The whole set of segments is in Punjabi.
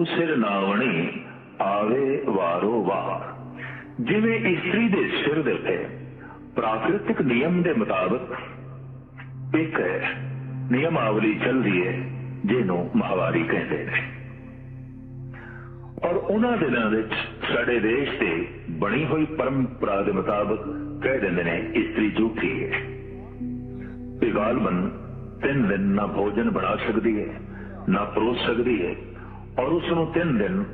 ਰੂ ਸਿਰ ਨਾਵਣੀ ਆਵੇ ਵਾਰੋ ਵਾਰ ਜਿਵੇਂ ਇਸਤਰੀ ਦੇ ਸਿਰ ਦੇ ਉੱਤੇ ਪ੍ਰਾਕਿਰਤਿਕ ਨਿਯਮ ਦੇ ਮੁਤਾਬਕ ਇੱਕ ਨਿਯਮਾਵਲੀ ਚੱਲਦੀ ਹੈ ਜਿਹਨੂੰ ਮਹਾਵਾਰੀ ਕਹਿੰਦੇ ਨੇ। ਔਰ ਉਹਨਾਂ ਦਿਨਾਂ ਵਿੱਚ ਸਾਡੇ ਦੇਸ਼ ਤੇ ਬਣੀ ਹੋਈ ਪਰੰਪਰਾ ਦੇ ਮੁਤਾਬਕ ਕਹਿ ਦਿੰਦੇ ਨੇ ਇਸਤਰੀ ਝੂਠੀ ਹੈ ਇਹ ਗਾਲਬਨ ਤਿੰਨ ਦਿਨ ਨਾ ਭੋਜਨ ਬਣਾ ਸਕਦੀ ਹੈ ਨਾ ਪਰੋਸ ਸਕਦੀ ਹੈ ਔਰ ਉਸ ਨੂੰ ਤਿੰਨ ਦਿਨ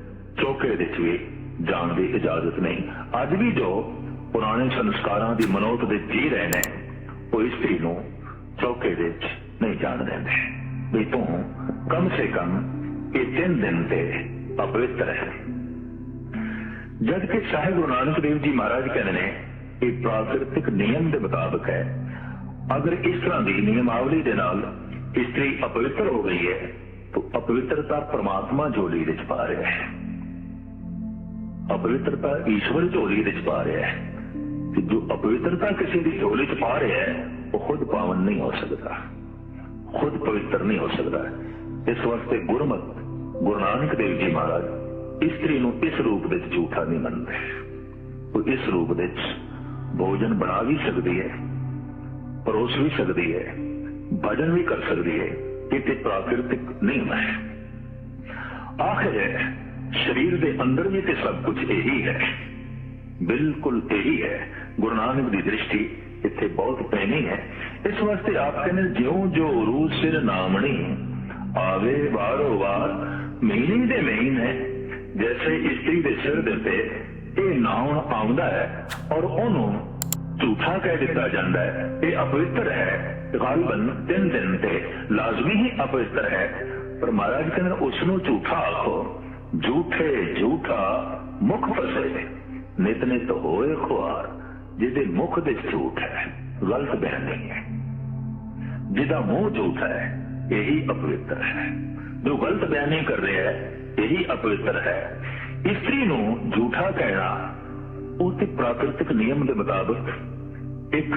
ਚੌਕੇ ਵਿੱਚ ਵੀ ਜਾਣ ਦੀ ਇਜਾਜ਼ਤ ਨਹੀਂ। ਅੱਜ ਵੀ ਜੋ ਪੁਰਾਣੇ ਸੰਸਕਾਰਾਂ ਦੀ ਮਨੋਤ ਦੇ ਜੀ ਰਹੇ ਨੇ, ਉਹ ਇਸਤਰੀ ਨੂੰ ਚੌਕੇ ਵਿੱਚ ਨਹੀਂ ਜਾਣ ਦਿੰਦੇ। ਵੀ ਤੂੰ ਕਮ ਸੇ ਕਮ ਇਹ ਤਿੰਨ ਦਿਨ ਤੇ ਅਪਵਿੱਤਰ ਹੈ। ਜਦ ਕਿ ਸਾਹਿਬ ਗੁਰੂ ਨਾਨਕ ਦੇਵ ਜੀ ਮਹਾਰਾਜ ਕਹਿੰਦੇ ਨੇ, ਇਹ ਪ੍ਰਾਕਿਰਤਿਕ ਨਿਯਮ ਦੇ ਮੁਤਾਬਕ ਹੈ। ਅਗਰ ਇਸ ਤਰ੍ਹਾਂ ਦੀ ਨਿਯਮਾਵਲੀ ਦੇ ਨਾਲ ਇਸਤਰੀ ਅਪਵਿੱਤਰ ਹੋ ਗਈ ਹੈ ਤਾਂ ਅਪਵਿੱਤਰਤਾ ਪ੍ਰਮਾਤਮਾ ਝੋਲੀ ਵਿੱਚ ਪਾ ਰਿਹਾ ਹੈ। ਅਪਵਿੱਤਰਤਾ ਈਸ਼ਵਰ ਝੋਲੀ ਵਿੱਚ ਪਾ ਰਿਹਾ ਹੈ। ਕਿ ਜੋ ਅਪਵਿੱਤਰਤਾ ਕਿਸੇ ਦੀ ਝੋਲੀ 'ਚ ਪਾ ਰਿਹਾ ਹੈ, ਉਹ ਖੁਦ ਪਾਵਨ ਨਹੀਂ ਹੋ ਸਕਦਾ। ਖੁਦ ਪਵਿੱਤਰ ਨਹੀਂ ਹੋ ਸਕਦਾ। ਇਸ ਵਾਸਤੇ ਗੁਰਮਤ, ਗੁਰੂ ਨਾਨਕ ਦੇਵ ਜੀ ਮਹਾਰਾਜ, ਇਸਤਰੀ ਨੂੰ ਇਸ ਰੂਪ ਵਿੱਚ ਝੂਠਾ ਨਹੀਂ ਮੰਨਦੇ। ਉਹ ਇਸ ਰੂਪ ਵਿੱਚ ਭੋਜਨ ਬਣਾ ਵੀ ਸਕਦੀ ਹੈ, ਪਰੋਸ ਵੀ ਸਕਦੀ ਹੈ, ਭਜਨ ਵੀ ਕਰ ਸਕਦੀ ਹੈ। ਇਹ ਤੇ ਪ੍ਰਾਕਿਰਤਿਕ ਨਹੀਂ ਹੈ ਆਖਿਰ ਸਰੀਰ ਦੇ ਅੰਦਰ ਵੀ ਤੇ ਸਭ ਕੁਝ ਇਹੀ ਹੈ ਬਿਲਕੁਲ ਇਹੀ ਹੈ ਗੁਰੂ ਨਾਨਕ ਦੀ ਦ੍ਰਿਸ਼ਟੀ ਇੱਥੇ ਬਹੁਤ ਪੈਣੀ ਹੈ ਇਸ ਵਾਸਤੇ ਆਪ ਕਹਿੰਦੇ ਜਿਉਂ ਜੋ ਰੂ ਸਿਰ ਨਾਮਣੀ ਆਵੇ ਵਾਰੋ ਵਾਰ ਮਹੀਨੇ ਦੇ ਮਹੀਨੇ ਜੈਸੇ ਇਸਤਰੀ ਦੇ ਸਿਰ ਦੇ ਉੱਤੇ ਇਹ ਨਾਮ ਆਉਂਦਾ ਹੈ ਔਰ ਉਹਨੂੰ ਝੂਠਾ ਕਹਿ ਦਿੱਤਾ ਜਾਂਦਾ ਹੈ। ਇਹ ਅਪਵਿੱਤਰ ਹੈ। ਗਾਲਬਨ ਤਿੰਨ ਦਿਨ ਤੇ ਲਾਜ਼ਮੀ ਹੀ ਅਪਵਿੱਤਰ ਹੈ। ਪਰ ਮਹਾਰਾਜ ਕਹਿੰਦੇ ਉਸ ਨੂੰ ਝੂਠਾ ਆਖੋ। ਝੂਠੇ ਝੂਠਾ ਮੁਖ ਫਸੇ। ਨਿਤ ਹੋਏ ਖੁਆਰ, ਜਿਹਦੇ ਮੁਖ ਦੇ ਝੂਠ ਹੈ। ਗਲਤ ਬਿਆਨੀ ਹੈ। ਜਿਹਦਾ ਮੂੰਹ ਝੂਠਾ ਹੈ, ਇਹੀ ਅਪਵਿੱਤਰ ਹੈ। ਜੋ ਗਲਤ ਬਿਆਨੀ ਕਰ ਰਿਹਾ ਹੈ ਇਹੀ ਅਪਵਿੱਤਰ ਹੈ। ਇਸਤਰੀ ਨੂੰ ਝੂਠਾ ਕਹਿਣਾ ਉਹ ਤੇ ਪ੍ਰਾਕਿਰਤਿਕ ਨਿਯਮ ਦੇ ਮੁਤਾਬਕ ਇੱਕ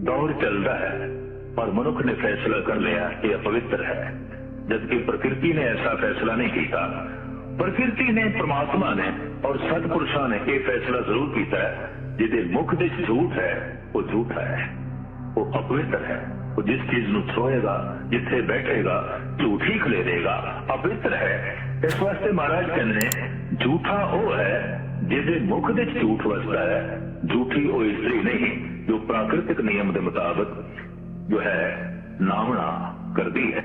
ਦੌਰ ਚੱਲਦਾ ਹੈ ਪਰ ਮਨੁੱਖ ਨੇ ਫੈਸਲਾ ਕਰ ਲਿਆ ਕਿ ਅਪਵਿੱਤਰ ਹੈ ਜਦਕਿ ਪ੍ਰਕਿਰਤੀ ਨੇ ਐਸਾ ਫੈਸਲਾ ਨਹੀਂ ਕੀਤਾ ਪ੍ਰਕਿਰਤੀ ਨੇ ਪ੍ਰਮਾਤਮਾ ਨੇ ਔਰ ਸਤਪੁਰਸ਼ਾਂ ਨੇ ਇਹ ਫੈਸਲਾ ਜ਼ਰੂਰ ਕੀਤਾ ਹੈ ਜਿਹਦੇ ਮੁਖ ਦੇ ਝੂਠ ਹੈ ਉਹ ਝੂਠਾ ਹੈ ਉਹ ਅਪਵਿੱਤਰ ਹੈ ਉਹ ਜਿਸ ਚੀਜ਼ ਨੂੰ ਛੋਏਗਾ ਜਿੱਥੇ ਬੈਠੇਗਾ ਝੂਠ ਹੀ ਖਲੇਰੇਗਾ ਅਪਵਿੱਤਰ ਹੈ ਇਸ ਵਾਸਤੇ ਮਹਾਰਾਜ ਕਹਿੰਦੇ ਨੇ ਝੂਠਾ ਉਹ ਜਿਸ ਦੇ ਮੁਖ ਦੇ ਝੂਠ ਵਸਦਾ ਹੈ, ਝੂਠੀ ਉਹ ਇਸਤਰੀ ਨਹੀਂ, ਜੋ ਪ੍ਰਾਕਿਰਤਿਕ ਨਿਯਮ ਦੇ ਮੁਤਾਬਕ ਜੋ ਹੈ ਨਾਮਣਾ ਕਰਦੀ ਹੈ।